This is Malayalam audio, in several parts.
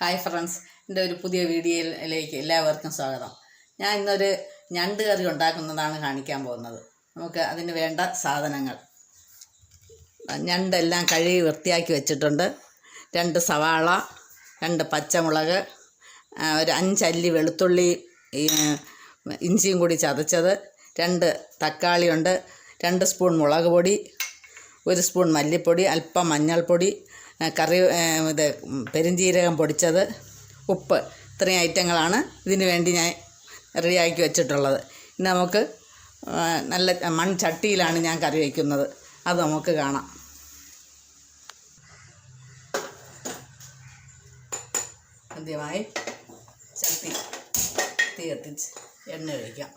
ഹായ് ഫ്രണ്ട്സ് എന്റെ ഒരു പുതിയ വീഡിയോയിലേക്ക് എല്ലാവർക്കും സ്വാഗതം. ഞാൻ ഇന്നൊരു ഞണ്ട് കറി ഉണ്ടാക്കുന്നതാണ് കാണിക്കാൻ പോകുന്നത്. നമുക്ക് അതിന് വേണ്ട സാധനങ്ങൾ. ഞണ്ടെല്ലാം കഴുകി വൃത്തിയാക്കി വെച്ചിട്ടുണ്ട്. രണ്ട് സവാള രണ്ട് പച്ചമുളക് ഒരു അഞ്ചല്ലി വെളുത്തുള്ളി ഇഞ്ചിയും കൂടി ചതച്ചത് രണ്ട് തക്കാളിയുണ്ട് രണ്ട് സ്പൂൺ മുളക് പൊടി ഒരു സ്പൂൺ മല്ലിപ്പൊടി അല്പം മഞ്ഞൾപ്പൊടി കറി ഇത് പെരുംജീരകം പൊടിച്ചത് ഉപ്പ് ഇത്രയും ഐറ്റങ്ങളാണ് ഇതിന് വേണ്ടി ഞാൻ റെഡിയാക്കി വെച്ചിട്ടുള്ളത്. ഇനി നമുക്ക് നല്ല മൺചട്ടിയിലാണ് ഞാൻ കറി വയ്ക്കുന്നത് അത് നമുക്ക് കാണാം. ആദ്യമായി ചട്ടി തീ കത്തിച്ച് എണ്ണ ഒഴിക്കാം.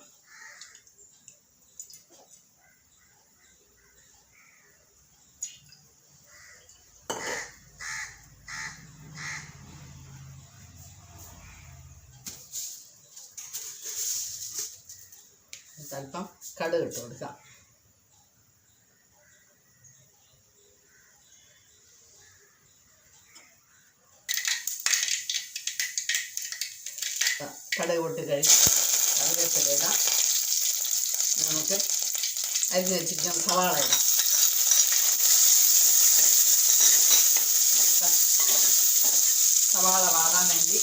അല്പം കടുക് ഇട്ട് കൊടുക്കാം. കടുക് പൊട്ടി കഴിഞ്ഞ് കറിവേപ്പില ഇടാം. നമുക്ക് അരിഞ്ഞ് വെച്ചിരിക്കുന്ന സവാള ഇടാം. സവാള വാടാൻ വേണ്ടി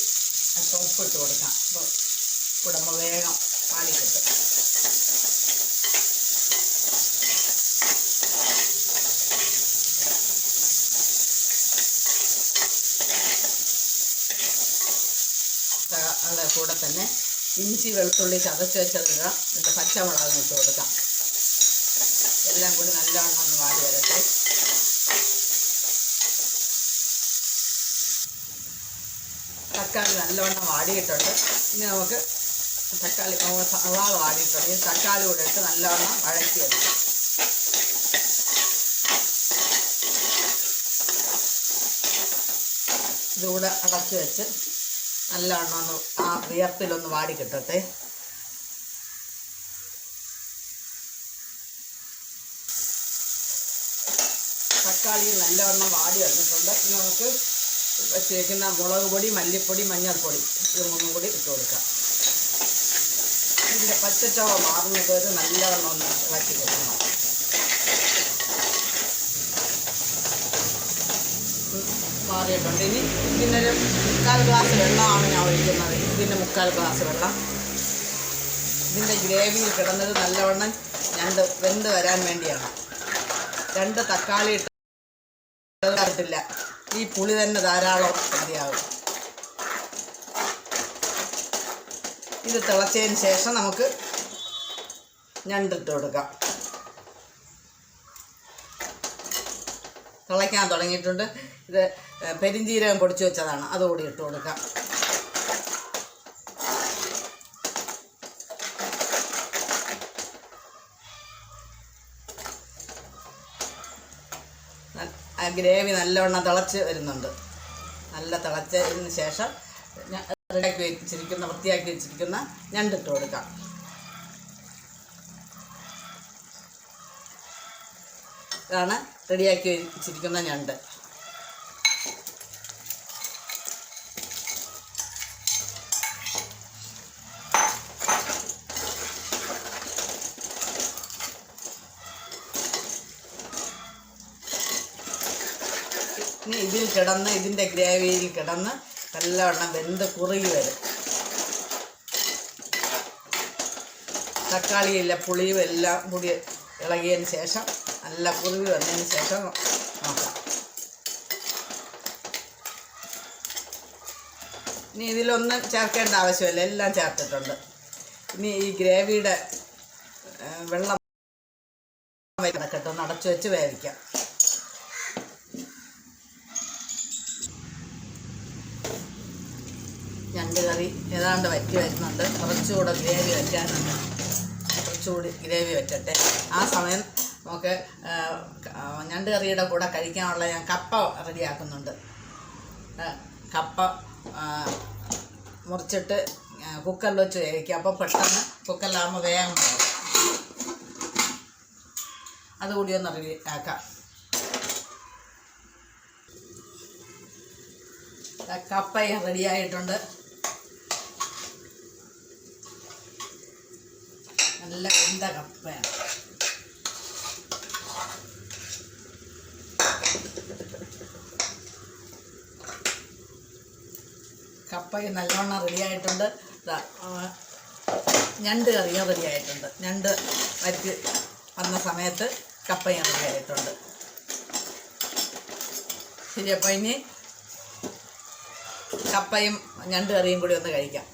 അല്പം ഉപ്പിട്ട് കൊടുക്കാം. അപ്പോൾ ഉപ്പിടുമ്പോൾ വേഗം പാടി കിട്ടും അതിന്റെ കൂടെ തന്നെ ഇഞ്ചി വെളുത്തുള്ളി ചതച്ച് വെച്ചതിടുക. എന്നിട്ട് പച്ചമുളക് ഇട്ട് കൊടുക്കാം. എല്ലാം കൂടി നല്ലവണ്ണം ഒന്ന് വാടി വരട്ടെ. തക്കാളി നല്ലവണ്ണം വാടിയിട്ടുണ്ട്. ഇനി നമുക്ക് തക്കാളി സവാള വാടിയിട്ടുണ്ട് ഈ തക്കാളി കൂടെ ഇട്ട് നല്ലവണ്ണം വഴക്കി എടുക്കും ഇതുകൂടെ അടച്ച് വെച്ച് നല്ലവണ്ണം ഒന്ന് ആ വിയർപ്പിലൊന്ന് വാടി തക്കാളി നല്ലവണ്ണം വാടി വന്നിട്ടുണ്ട്. ഇനി നമുക്ക് വെച്ചേക്കുന്ന മുളക് പൊടി മല്ലിപ്പൊടി മഞ്ഞൾപ്പൊടി ഇത് മൂന്നും കൂടി ഇട്ട് കൊടുക്കാം. ഇതിന്റെ പച്ചച്ചവ മാറുന്നത് വരെ നല്ലവണ്ണം ഒന്ന് ഇളക്കി കൊടുക്കണം. മാറിയിട്ടുണ്ട്. ഇനി ഇതിനൊരു മുക്കാൽ ഗ്ലാസ് വെള്ളമാണ് ഞാൻ ഒഴിക്കുന്നത്. ഇതിന്റെ മുക്കാൽ ഗ്ലാസ് വെള്ളം. ഇതിന്റെ ഗ്രേവിയിൽ കിടന്നത് നല്ലവണ്ണം ഞണ്ട് വെന്ത് വരാൻ വേണ്ടിയാണ്. രണ്ട് തക്കാളി ഇട്ടില്ല. ഈ പുളി തന്നെ ധാരാളം മതിയാകും ഇത് തിളച്ചതിന് ശേഷം നമുക്ക് ഞണ്ടിട്ട് കൊടുക്കാം. തിളയ്ക്കാൻ തുടങ്ങിയിട്ടുണ്ട്. ഇത് പെരിഞ്ചീരകം പൊടിച്ചു വെച്ചതാണ്. അതുകൂടി ഇട്ട് കൊടുക്കാം. ആ ഗ്രേവി നല്ലവണ്ണം തിളച്ച് വരുന്നുണ്ട്. നല്ല തിളച്ചതിന് ശേഷം റെഡിയാക്കി വെച്ചിരിക്കുന്ന വൃത്തിയാക്കി വെച്ചിരിക്കുന്ന ഞണ്ടിട്ട് കൊടുക്കാം. ഇതാണ് റെഡിയാക്കി വെച്ചിരിക്കുന്ന ഞണ്ട്. ഇനി ഇതിൽ കിടന്ന് ഇതിന്റെ ഗ്രേവിയിൽ കിടന്ന് നല്ലവണ്ണം വെന്ത് കുറുകി വരും. തക്കാളിയില്ല പുളിയും എല്ലാം കൂടി ഇളകിയതിന് ശേഷം നല്ല കുറുകി വന്നതിന് ശേഷം നോക്കാം. ഇനി ഇതിലൊന്നും ചേർക്കേണ്ട ആവശ്യമില്ല എല്ലാം ചേർത്തിട്ടുണ്ട്. ഇനി ഈ ഗ്രേവിയുടെ വെള്ളം കിടക്കട്ടെ ഒന്ന് അടച്ചു വെച്ച് വേവിക്കാം. ഞണ്ട് കറി ഏതാണ്ട് വറ്റി വരുന്നുണ്ട്. കുറച്ചുകൂടെ ഗ്രേവി വറ്റാനുണ്ട് കുറച്ചുകൂടി ഗ്രേവി വറ്റട്ടെ ആ സമയം നമുക്ക് ഞണ്ട് കറിയുടെ കൂടെ കഴിക്കാനുള്ള ഞാൻ കപ്പ റെഡിയാക്കുന്നുണ്ട്. കപ്പ മുറിച്ചിട്ട് കുക്കറിൽ വെച്ച് വേവിക്കുക. അപ്പോൾ പെട്ടെന്ന് കുക്കറിലാകുമ്പോൾ വേഗം പോകും അതുകൂടി ഒന്ന് റെഡി ആക്കാം. കപ്പ റെഡിയായിട്ടുണ്ട്. നല്ല വെന്ത കപ്പയാണ് കപ്പയ്ക്ക് നല്ലവണ്ണം റെഡിയായിട്ടുണ്ട് ഞണ്ട് കറിയും റെഡിയായിട്ടുണ്ട് ഞണ്ട് വരിക്ക് വന്ന സമയത്ത് കപ്പയും റെഡിയായിട്ടുണ്ട് ശരി അപ്പോൾ ഇനി കപ്പയും ഞണ്ട് കറിയും കൂടി ഒന്ന് കഴിക്കാം.